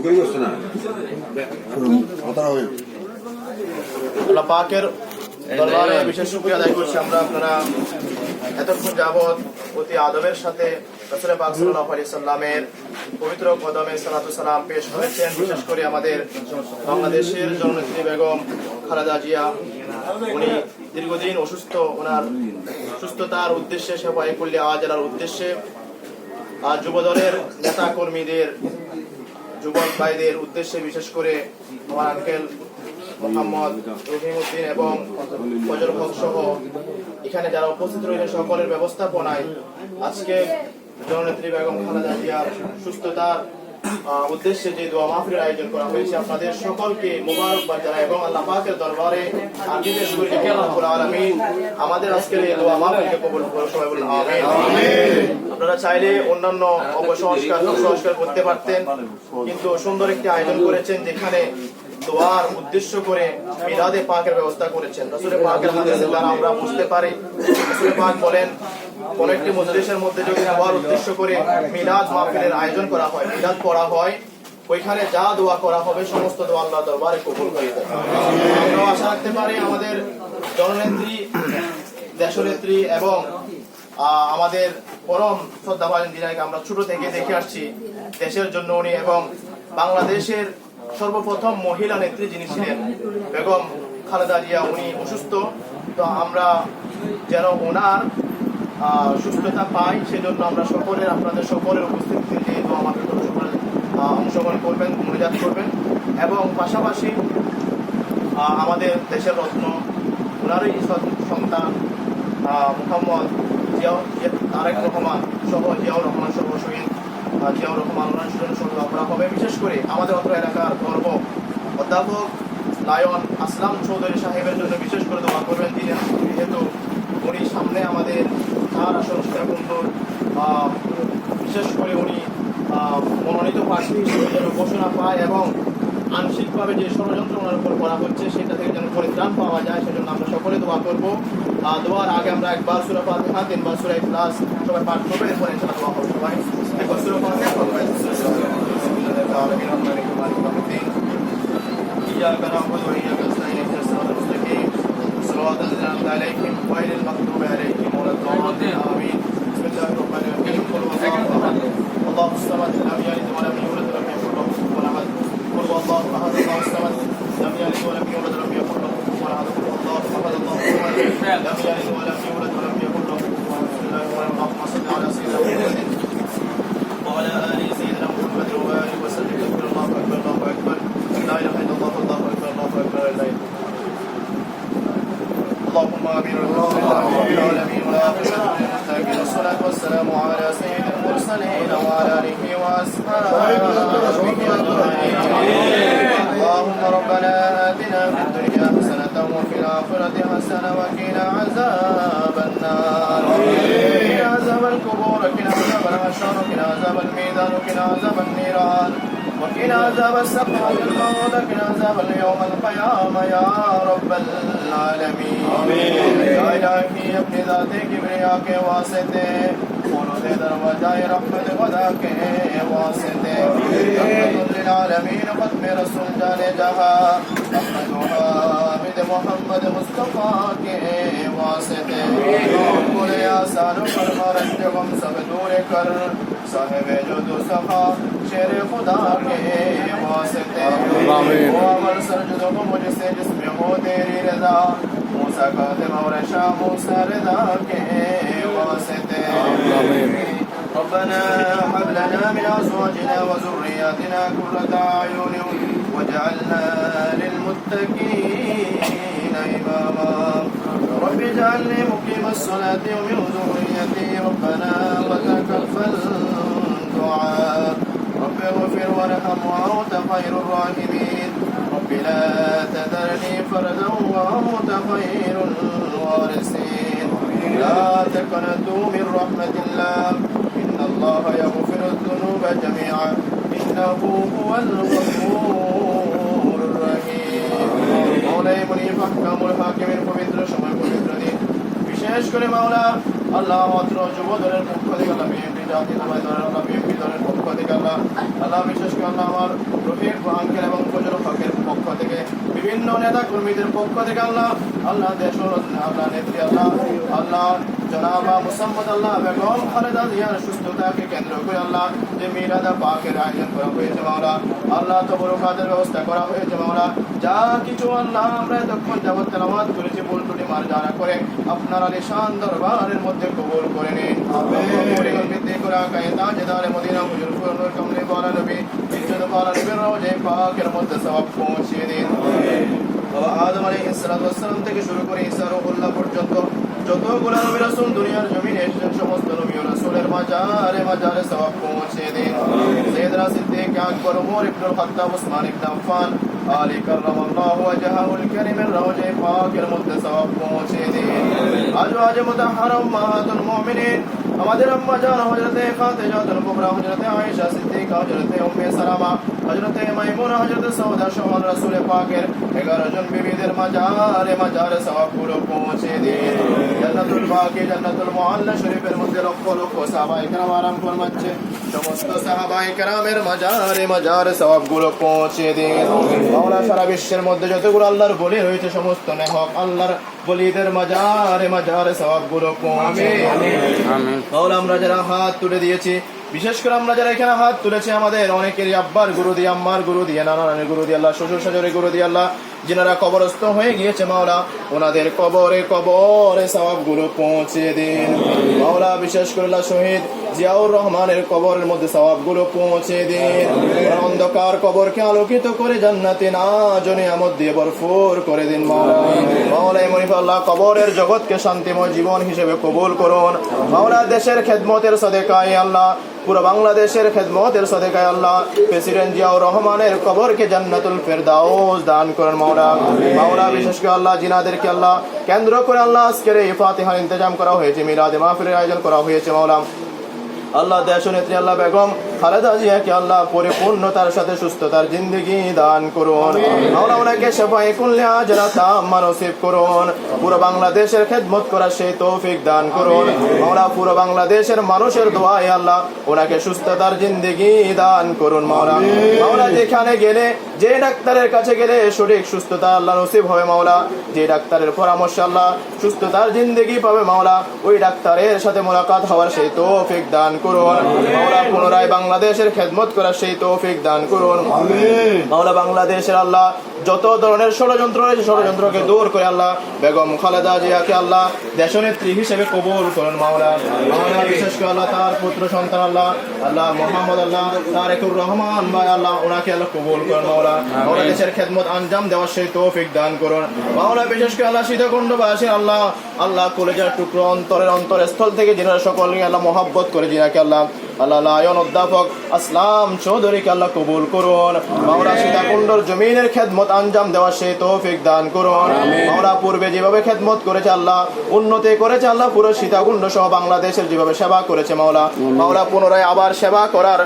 ঢুকেই আল্লাহ পাকের দরবারে বিশেষ শুকরিয়া আদায় করছি। আমরা আপনারা এতক্ষণ যাবৎ অতি আদবের সাথে রসুল পাক সাল্লাল্লাহু আলাইহি সাল্লামের পবিত্র কদমে সালাতু সালাম পেশ করেছেন। বিশেষ করে আমাদের বাংলাদেশের জননেত্রী বেগম খালেদা জিয়া। উনি দীর্ঘদিন অসুস্থ ওনার সুস্থতার উদ্দেশ্যে সেবায় কুল্লিয়া জেলার উদ্দেশ্যে আর যুবদলের নেতা কর্মীদের যুবক ভাইদের উদ্দেশ্যে বিশেষ করে আমার আঙ্কেল মোহাম্মদ রহিমউদ্দিন এবং ফজল হক সহ, এখানে যারা উপস্থিত রয়েছে সকলের ব্যবস্থাপনায়, আজকে জননেত্রী বেগম খালেদা জিয়ার সুস্থতার উদ্দেশ্যে যে দোয়া মাহফিলের আয়োজন করা হয়েছে, আপনাদের সকলকে মোবারকবাদ জানাই এবং আল্লাহ পাকের দরবারে করে আমাদের আজকের এই দোয়া মাহফিলকে কবুল করে সবাই বলুন আপনারা চাইলে অন্যান্য অপসংস্কার সংস্কার করতে পারতেন। কিন্তু সুন্দর একটি আয়োজন করেছেন যেখানে দোয়ার উদ্দেশ্য করে মিলাদে পাকের ব্যবস্থা করেছেন। রসুল পাকের হাদিসের দ্বারা আমরা বুঝতে পারি রসুল পাক বলেন কোন একটি মজলিসের মধ্যে যদি দোয়ার উদ্দেশ্য করে মিলাদ মাহফিলের আয়োজন করা হয় মিলাদ পড়া হয় ওইখানে যা দোয়া করা হবে সমস্ত দোয়া আল্লাহ দরবারে কবুল করে দেয় আমরাও আশা রাখতে পারি আমাদের জননেত্রী দেশনেত্রী এবং আমাদের পরম শ্রদ্ধাভাজন যিনাকে আমরা ছোট থেকে দেখে আসছি দেশের জন্য উনি এবং বাংলাদেশের সর্বপ্রথম মহিলা নেত্রী যিনি ছিলেন বেগম খালেদা জিয়া উনি অসুস্থ। তো আমরা যেন ওনার সুস্থতা পাই সেজন্য আমরা সকলের আপনাদের সকলের উপস্থিতিতে যেহেতু আমাদের সকলে আহ, অংশগ্রহণ করবেন মনোজাত করবেন এবং পাশাপাশি আমাদের দেশের রত্ন ওনারই সন্তান মোহাম্মদ জিয়া- তারেক রহমান সহ জিয়াউর রহমান সহ শহীদ জিয়াউর রহমান সুজন সহ করা হবে। বিশেষ করে আমাদের অত্র এলাকার গর্ব অধ্যাপক লায়ন আসলাম চৌধুরী সাহেবের জন্য বিশেষ করে দোয়া করবেন। তিনি যেহেতু উনি সামনে আমাদের চার আসন সীতাকুণ্ডুর বিশেষ করে উনি মনোনীত প্রার্থী হিসেবে যেন ঘোষণা পায় এবং আংশিকভাবে যে ষড়যন্ত্র ওনার উপর করা হচ্ছে, সেটা থেকে যেন পরিত্রাণ পাওয়া যায়, সেজন্য আমরা সকলে দোয়া করব। দোয়ার আগে আমরা একবার সুরা ফাতিহা তিনবার সুরা ইখলাস সবাই পাঠ করবে এরপরে ইনশাল দোয়া করবো সবাই একবার সুরা ফাতিহা করবে আলমিন আমরা নিকুমার নিকুমার দিন ইয়া করাম اللهم آمين. رب العالمين. والعاقبه للمتقين والصلاة والسلام على سيد المرسلين وعلى آله وأصحابه أجمعين. اللهم ربنا آتنا في الدنيا حسنة وفي الآخرة حسنة وقنا عذاب النار. العشان عذاب السقر الموت وقنا عذاب اليوم القيامة يا رب العالمين. آمين. يا الہی اپنی ذات کبریا کے واسطے خلود رحمت خدا کے واسطے. رحمت للعالمین ختم رسول جانے جہاں. رحمت محمد مصطفیٰ کے واسطے ہم بلے آسانوں پر مرد غم سب دور کر. صاحب جو دو صفا شیر خدا کے واسطے. وہ عمل سرجد ہو مجھ سے جس میں ہو تیری رضا. موسیٰ کا اور شاہ موسیٰ رضا کے واسطے. ربنا هب لنا من ازواجنا وذرياتنا قرة اعين واجعلنا للمتقين رب اجعلني مقيم الصلاة ومن ذريتي ربنا وتقبل دعاء رب اغفر وارحم وانت خير الراحمين رب لا تذرني فردا وانت خير الوارثين لا تقنطوا من رحمة الله إن الله يغفر الذنوب جميعا إنه هو الغفور الرحيم مولاي منيف أحكام الحاكمين পবিত্র সময় পবিত্র বিশেষ করে মাওলা, আল্লাহ মাত্র যুবদলের পক্ষ থেকে আল্লাহ বিএনপি জাতীয় দলের আল্লাহ বিএনপি দলের পক্ষ থেকে আল্লাহ আল্লাহ বিশেষ করে আল্লাহ আমার রফিক, আঙ্কেল এবং ফজল হকের পক্ষ থেকে, বিভিন্ন নেতা কর্মীদের পক্ষ থেকে আল্লাহ আল্লাহ দেশ আল্লাহ নেত্রী, আল্লাহ আল্লাহ জনাবা মুসাম্মদ আল্লাহ বেগম খালেদা জিয়ার সুস্থতাকে কেন্দ্র করে আল্লাহ যে মিরাদা পাকের আয়োজন করা হয়েছে মাওলা। আল্লাহ তো বড় কাজের ব্যবস্থা করা হয়েছে মাওলা। যা কিছু আল্লাহ আমরা এতক্ষণ যাবত তেলাওয়াত করেছি ত্রুটি মার যারা করে আপনার আলিশান দরবারের মধ্যে কবুল করে নিন। ভিত্তি করে আকায়ে তাজেদারে মদিনা হুজুর ফুরনুর কমলে বালা নবী ইজ্জত বালা নবীর রওজে পাকের মধ্যে সওয়াব পৌঁছিয়ে দিন। বাবা আদম আলাইহিস সালাতু থেকে শুরু করে ঈসা রুহুল্লাহ পর্যন্ত যতগুলো নবী রাসূল দুনিয়ার জমিনে এসেছেন সমস্ত নবী ও রাসূলের মাজারে মাজারে সওয়াব পৌঁছে দিন সাইয়েদনা সিদ্দিক আকবর ওমর ইবনুল খাত্তাব ওসমান ইবনে আফফান আলী কাররামাল্লাহু ওয়াজহাহুল কারীমের রওজে পাকের মধ্যে সওয়াব পৌঁছে দিন আজওয়াজ মুতাহহারা উম্মাহাতুল মুমিনিন আমাদের আম্মা জান হযরতে ফাতিজাতুল কুবরা হযরতে আয়েশা সিদ্দিকা হযরতে উম্মে সালামা হযরতে মাইমুনা হযরতে সওদা সমান রাসূল পাকের 11 জন বিবিদের মাজারে মাজারে পৌঁছে দিন জান্নাতুল বাকি জান্নাতুল শরীফের মধ্যে লক্ষ লক্ষ কেরাম আরাম ফরমাচ্ছে। সমস্ত সাহাবায়ে কেরামের মাজারে মাজারে সওয়াবগুলো পৌঁছে দিন মাওলা সারা বিশ্বের মধ্যে যতগুলো আল্লাহর বলি রয়েছে সমস্ত নেহক আল্লাহর বলিদের মাজারে মাজারে সওয়াবগুলো পৌঁছে মাওলা আমরা যারা হাত তুলে দিয়েছি বিশেষ করে আমরা যারা এখানে হাত তুলেছি আমাদের অনেকের আব্বার গুরু দিয়ে আম্মার গুরু দিয়ে নানা নানির গুরু দিয়ে আল্লাহ, শ্বশুর শাশুড়ি গুরু দিয়ে আল্লাহ, যেনারা কবরস্থ হয়ে গিয়েছে, মাওলা, ওনাদের কবরে কবরে সওয়াবগুলো পৌঁছে দিন। মাওলা, বিশেষ করে শহীদ জিয়াউর রহমানের কবরের মধ্যে সওয়াবগুলো পৌঁছে দিন। অন্ধকার কবরকে আলোকিত করে জান্নাতে না জনে আমদ দিয়ে ভরপুর করে দিন মাওলা মাওলা মনিফ আল্লাহ কবরের জগৎকে শান্তিময় জীবন হিসেবে কবুল করুন। মাওলা দেশের খেদমতের সদেকায় আল্লাহ পুরো বাংলাদেশের খেদমতের সদেকায় আল্লাহ প্রেসিডেন্ট জিয়াউর রহমানের কবরকে জান্নাতুল ফেরদাউস দান করেন মাওলা মাওলা বিশেষ করে আল্লাহ জিনাদেরকে আল্লাহ কেন্দ্র করে আল্লাহ আজকের এই ফাতিহার ইন্তজাম করা হয়েছে মিলাদে মাহফিলের আয়োজন করা হয়েছে মাওলা আল্লাহ দেশ নেত্রী আল্লাহ বেগম খালেদা জিয়াকে আল্লাহ পরিপূর্ণতার সাথে সুস্থতার জিন্দগি দান করুন। আমরা ওনাকে সেবাই করলে আজরা তাম্মা নসিব করুন। পুরো বাংলাদেশের খেদমত করার সেই তৌফিক দান করুন। আমরা পুরো বাংলাদেশের মানুষের দোয়াই আল্লাহ ওনাকে সুস্থতার জিন্দগি দান করুন মাওলা মাওলা যেখানে গেলে যে ডাক্তারের কাছে গেলে সঠিক সুস্থতা আল্লাহ নসিব হবে মাওলা। যে ডাক্তারের পরামর্শ আল্লাহ সুস্থতার জিন্দগি পাবে মাওলা ওই ডাক্তারের সাথে মোলাকাত হওয়ার সেই তৌফিক দান করুন। মাওলা পুনরায় বাংলাদেশের খেদমত করার সেই তৌফিক দান করুন। মাওলা বাংলাদেশের আল্লাহ যত ধরনের ষড়যন্ত্র রয়েছে, ষড়যন্ত্রকে দূর করে আল্লাহ বেগম খালেদা জিয়াকে আল্লাহ দেশনেত্রী হিসেবে কবুল করেন, মাওলা। মাওলা বিশেষ করে আল্লাহ তার পুত্র, সন্তান আল্লাহ আল্লাহ মোহাম্মদ আল্লাহ তার তারেকুর রহমান ভাই, আল্লাহ ওনাকে আল্লাহ কবুল করেন, মাওলা। মাওলা দেশের খেদমত আঞ্জাম দেওয়ার সেই তৌফিক দান করুন। মাওলা বিশেষ করে আল্লাহ সীতাকুণ্ডবাসী, আল্লাহ আল্লাহ কলেজার টুকরো অন্তরের অন্তরস্থল থেকে যিনারা সকলকে আল্লাহ মহাব্বত করে, যিনাকে আল্লাহ আল্লাহ লায়ন অধ্যাপক আসলাম চৌধুরীকে আল্লাহ কবুল করুন। মাওলা সীতাকুণ্ডর জমিনের খেদমত আঞ্জাম দেওয়ার সে তৌফিক দান করুন। মাওলা পূর্বে যেভাবে খেদমত করেছে আল্লাহ উন্নতি করেছে আল্লাহ পুরো সীতাকুণ্ড সহ বাংলাদেশের যেভাবে সেবা করেছে মাওলা। মাওলা পুনরায় আবার সেবা করার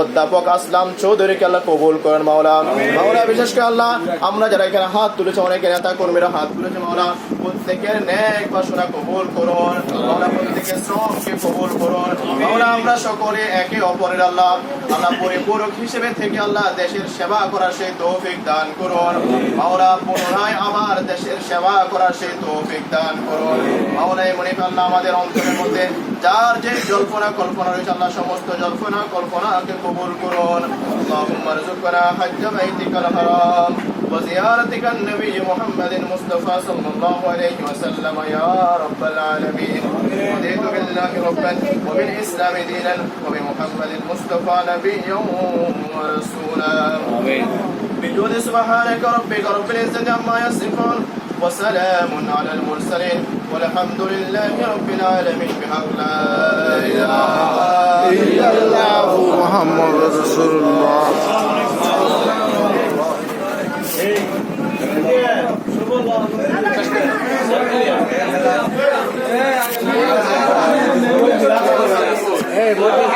অধ্যাপক আসলাম চৌধুরীকে আল্লাহ কবুল করেন মাওলা। মাওলা বিশেষ করে আল্লাহ আমরা যারা এখানে হাত তুলেছে অনেক নেতা কর্মীরা হাত তুলেছে মাওলা। প্রত্যেকের ন্যাক বাসনা কবুল করুন। মাওলা প্রত্যেকের শ্রমকে কবুল করুন। মাওলা আমরা সকলে একে অপরের আল্লাহ আল্লাহ পরিপূরক হিসেবে থেকে আল্লাহ দেশের সেবা করার সেই তৌফিক দান করুন। মাওলা পুনরায় আবার দেশের সেবা করার সেই তৌফিক দান করুন। মাওলা মনিক আল্লাহ আমাদের অন্তরের মধ্যে যার যে জল্পনা কল্পনা রয়েছে আল্লাহ সমস্ত জল্পনা কল্পনাকে কবুল করুন اللهم ارزقنا حج بيتك الحرام وزيارتك النبي محمد المصطفى صلى الله عليه وسلم يا رب العالمين رضيت بالله ربا وبالاسلام دينا وبمحمد المصطفى نبيا ورسولا بجود سبحانك ربك رب العزه عما يصفون وسلام على المرسلين والحمد لله رب العالمين بحق لا إله إلا الله محمد رسول الله Hey, what?